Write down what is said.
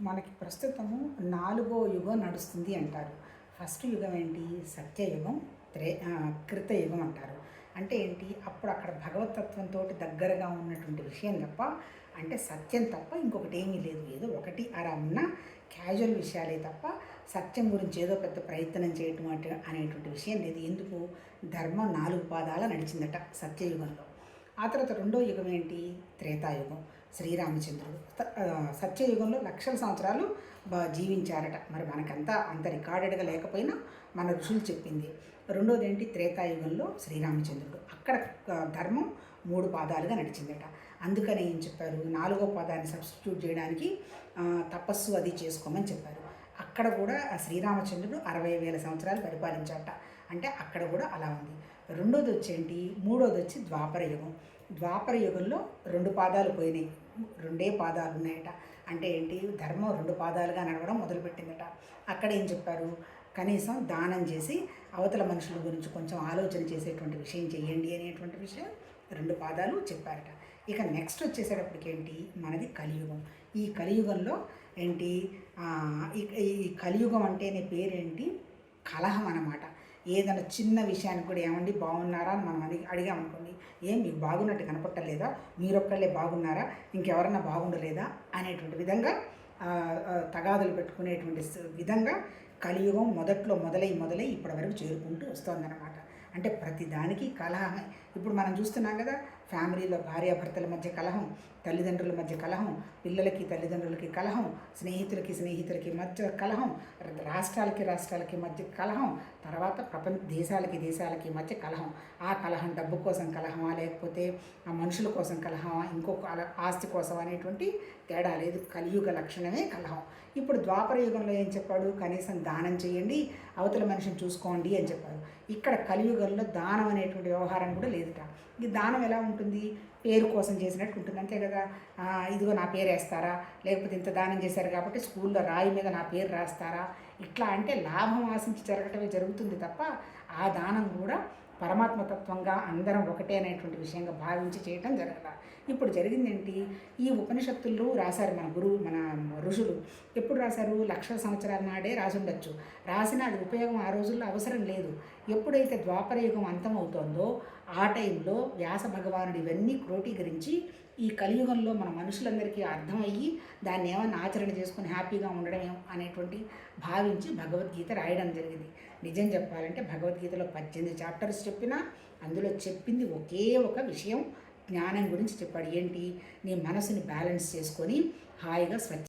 మనకి ప్రస్తుతము నాలుగో యుగం నడుస్తుంది అంటారు. ఫస్ట్ యుగం ఏంటి? సత్యయుగం త్రే కృతయుగం అంటారు. అంటే ఏంటి? అప్పుడు అక్కడ భగవతత్వంతో దగ్గరగా ఉన్నటువంటి విషయం తప్ప అంటే సత్యం తప్ప ఇంకొకటి ఏమీ లేదు. ఏదో ఒకటి అలా ఉన్న క్యాజువల్ విషయాలే తప్ప సత్యం గురించి ఏదో పెద్ద ప్రయత్నం చేయటం అంటే అనేటువంటి విషయం లేదు. ఎందుకు? ధర్మం నాలుగు పాదాల నడిచిందట సత్యయుగంలో. ఆ తర్వాత రెండో యుగం ఏంటి? త్రేతాయుగం. శ్రీరామచంద్రుడు. సత్యయుగంలో లక్షల సంవత్సరాలు జీవించారట. మరి మనకంతా అంత రికార్డెడ్గా లేకపోయినా మన ఋషులు చెప్పింది. రెండోది ఏంటి త్రేతాయుగంలో శ్రీరామచంద్రుడు. అక్కడ ధర్మం మూడు పాదాలుగా నడిచిందట. అందుకని ఏం చెప్పారు? నాలుగో పాదాన్ని సబ్స్టిట్యూట్ చేయడానికి తపస్సు అది చేసుకోమని చెప్పారు. అక్కడ కూడా శ్రీరామచంద్రుడు అరవై వేల సంవత్సరాలు పరిపాలించాట అంటే అక్కడ కూడా అలా ఉంది. రెండోది వచ్చేంటి మూడోది వచ్చి ద్వాపర యుగం ద్వాపర యుగంలో రెండు పాదాలు పోయినాయి. రెండే పాదాలు ఉన్నాయట. అంటే ఏంటి? ధర్మం రెండు పాదాలుగా నడవడం మొదలుపెట్టిందట. అక్కడ ఏం చెప్పారు? కనీసం దానం చేసి అవతల మనుషుల గురించి కొంచెం ఆలోచన చేసేటువంటి విషయం చేయండి అనేటువంటి విషయం రెండు పాదాలు చెప్పారట. ఇక నెక్స్ట్ వచ్చేసేటప్పటికి ఏంటి? మనది కలియుగం. ఈ కలియుగంలో ఏంటి? ఈ ఈ కలియుగం అంటేనే పేరేంటి? కలహం అన్నమాట. ఏదైనా చిన్న విషయానికి కూడా ఏమండి బాగున్నారా అని మనం అడిగి అడిగామనుకోండి ఏం మీకు బాగున్నట్టు కనపట్టలేదా? మీరొక్కళ్ళే బాగున్నారా? ఇంకెవరన్నా బాగుండలేదా? అనేటువంటి విధంగా తగాదులు పెట్టుకునేటువంటి విధంగా కలియుగం మొదట్లో మొదలై మొదలై ఇప్పటి వరకు చేరుకుంటూ వస్తుందన్నమాట. అంటే ప్రతి దానికి కలహమే. ఇప్పుడు మనం చూస్తున్నాం కదా ఫ్యామిలీలో భార్యాభర్తల మధ్య కలహం తల్లిదండ్రుల మధ్య కలహం పిల్లలకి తల్లిదండ్రులకి కలహం స్నేహితులకి స్నేహితులకి మధ్య కలహం రాష్ట్రాలకి రాష్ట్రాలకి మధ్య కలహం తర్వాత ప్రపంచ దేశాలకి దేశాలకి మధ్య కలహం. ఆ కలహం డబ్బు కోసం కలహమా లేకపోతే ఆ మనుషుల కోసం కలహమా ఇంకొక ఆస్తి కోసం అనేటువంటి తేడా లేదు. కలియుగ లక్షణమే కలహం. ఇప్పుడు ద్వాపర యుగంలో ఏం చెప్పాడు? కనీసం దానం చేయండి అవతల మనిషిని చూసుకోండి అని చెప్పాడు. ఇక్కడ కలియుగంలో దానం అనేటువంటి వ్యవహారం కూడా లేదుట. ఈ దానం ఎలా ఉంటుంది? పేరు కోసం చేసినట్టు ఉంటుంది. అంతే కదా? ఇదిగో నా పేరు వేస్తారా లేకపోతే ఇంత దానం చేశారు కాబట్టి స్కూల్లో రాయి మీద నా పేరు రాస్తారా? ఇట్లా అంటే లాభం ఆశించి జరగటమే జరుగుతుంది తప్ప ఆ దానం కూడా పరమాత్మతత్వంగా అందరం ఒకటే అనేటువంటి విషయంగా భావించి చేయటం జరగల. ఇప్పుడు జరిగిందేంటి? ఈ ఉపనిషత్తుల్లో రాశారు మన గురువు మన ఋషులు. ఎప్పుడు రాశారు? లక్షల సంవత్సరాల నాడే రాసుండొచ్చు. రాసిన అది ఉపయోగం ఆ రోజుల్లో అవసరం లేదు. ఎప్పుడైతే ద్వాపర యుగం అంతమవుతోందో ఆ టైంలో వ్యాస భగవానుడు ఇవన్నీ క్రోటీకరించి ఈ కలియుగంలో మన మనుషులందరికీ అర్థమయ్యి దాన్ని ఏమన్నా ఆచరణ చేసుకుని హ్యాపీగా ఉండడం అనేటువంటి భావి ఆలోచించి భగవద్గీత రాయడం జరిగింది. నిజం చెప్పాలంటే భగవద్గీతలో పద్దెనిమిది చాప్టర్స్ చెప్పినా అందులో చెప్పింది ఒకే ఒక విషయం. జ్ఞానం గురించి చెప్పాడు. ఏంటి? నీ మనసుని బ్యాలెన్స్ చేసుకొని హాయిగా స్వచ్ఛ